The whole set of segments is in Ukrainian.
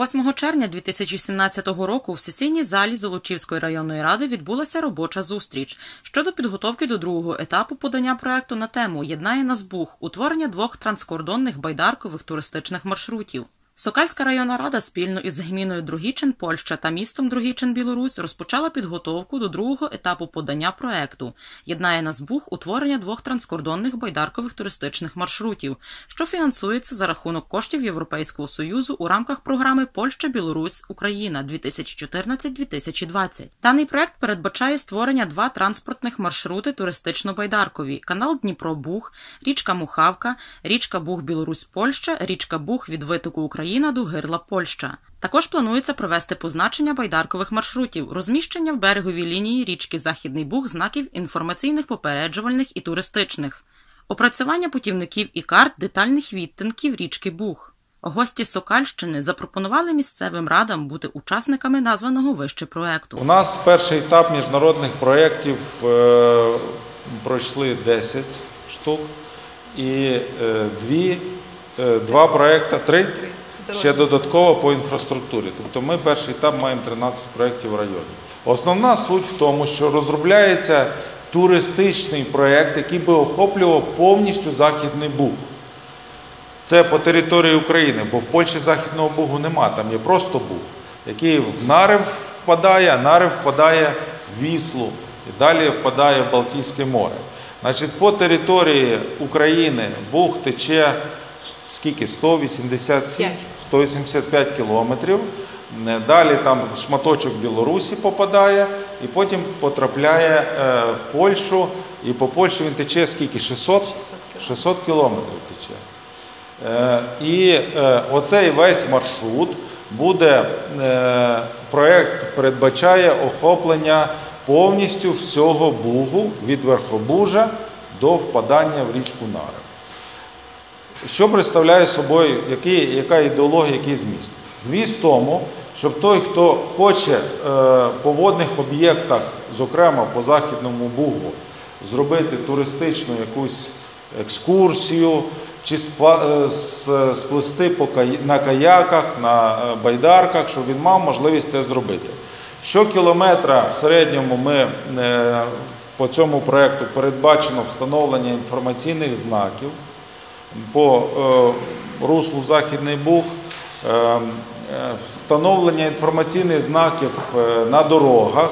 8 червня 2017 року в сесійній залі Золочівської районної ради відбулася робоча зустріч щодо підготовки до другого етапу подання проекту на тему «Єднає нас Буг» – утворення двох транскордонних байдаркових туристичних маршрутів. Сокальська районна рада спільно із гміною Другічин Польща та містом Другічин Білорусь розпочала підготовку до другого етапу подання проекту «Єднає нас Буг» – утворення двох транскордонних байдаркових туристичних маршрутів, що фінансується за рахунок коштів Європейського союзу у рамках програми Польща, Білорусь, Україна 2014-2020. Даний проект передбачає створення два транспортних маршрути туристично-байдаркові: канал Дніпро-Буг, річка Мухавка, річка Буг Білорусь Польща, річка Буг від витоку Україна до гирла Польща. Також планується провести позначення байдаркових маршрутів, розміщення в береговій лінії річки Західний Буг знаків інформаційних, попереджувальних і туристичних, опрацювання путівників і карт детальних відтинків річки Буг. Гості Сокальщини запропонували місцевим радам бути учасниками названого вище проекту. У нас перший етап міжнародних проєктів е, пройшли 10 штук і е, дві, е, два проєкти, три ще додатково по інфраструктурі. Тобто ми перший етап маємо 13 проєктів в районі. Основна суть в тому, що розробляється туристичний проєкт, який би охоплював повністю Західний Буг. Це по території України, бо в Польщі Західного Бугу нема, там є просто Буг, який в Нарив впадає, а Нарив впадає в Віслу і далі впадає в Балтійське море. Значить, по території України Буг тече скільки? 187, 185 кілометрів. Далі там шматочок Білорусі попадає, і потім потрапляє е, в Польщу. І по Польщі він тече скільки? 600? 600 кілометрів тече. Е, І е, оцей весь маршрут буде, е, проєкт передбачає охоплення повністю всього Бугу від Верхобужа до впадання в річку Нарив. Що представляє собою, який, яка ідеологія, який зміст? Зміст в тому, щоб той, хто хоче е, по водних об'єктах, зокрема по Західному Бугу, зробити туристичну якусь екскурсію, чи е, с- по кай- на каяках, на е, байдарках, щоб він мав можливість це зробити. Щокілометра в середньому ми по цьому проєкту передбачено встановлення інформаційних знаків по е, руслу Західний Буг, е, е, встановлення інформаційних знаків на дорогах,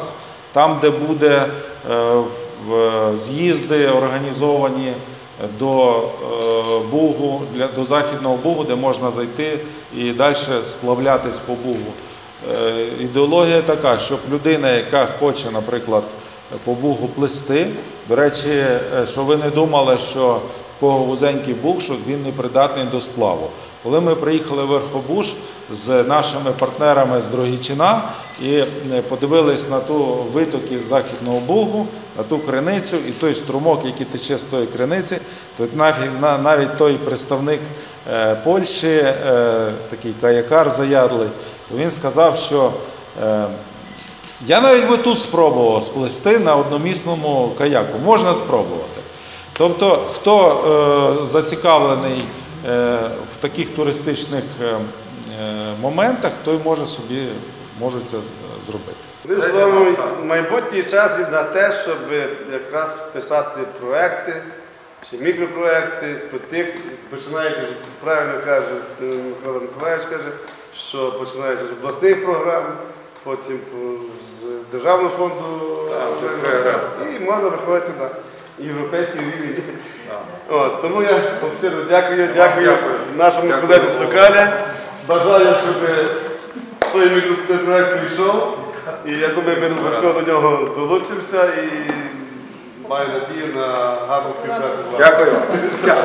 там, де буде е, з'їзди організовані до Бугу, до Західного Бугу, де можна зайти і далі сплавлятись по Бугу. Ідеологія така, щоб людина, яка хоче, наприклад, по Бугу плисти, до речі, що ви не думали, що кого вузенький буг, що він не придатний до сплаву. Коли ми приїхали в Верхобуж з нашими партнерами з Дрогічина і е, подивились на ту витоки Західного Бугу, на ту криницю і той струмок, який тече з тої криниці, то навіть, той представник е, Польщі, е, такий каякар заядлий, то він сказав, що я навіть би тут спробував сплести на одномісному каяку. Можна спробувати. Тобто, хто е, зацікавлений е, в таких туристичних е, моментах, той може собі може це з- зробити. Одним словом, майбутній час і на те, щоб якраз писати проекти чи мікропроекти по починаючи, правильно каже Микола Миколаївич каже, що починаючи з обласних програм, потім з Державного фонду і можна виходити на європейський рівень. От, тому я вам щиро дякую, дякую нашому колезі Сокаля. Бажаю, щоб той проєкт прийшов. І я думаю, ми важко до нього долучимося і маю надію на гарну співпрацю. Дякую.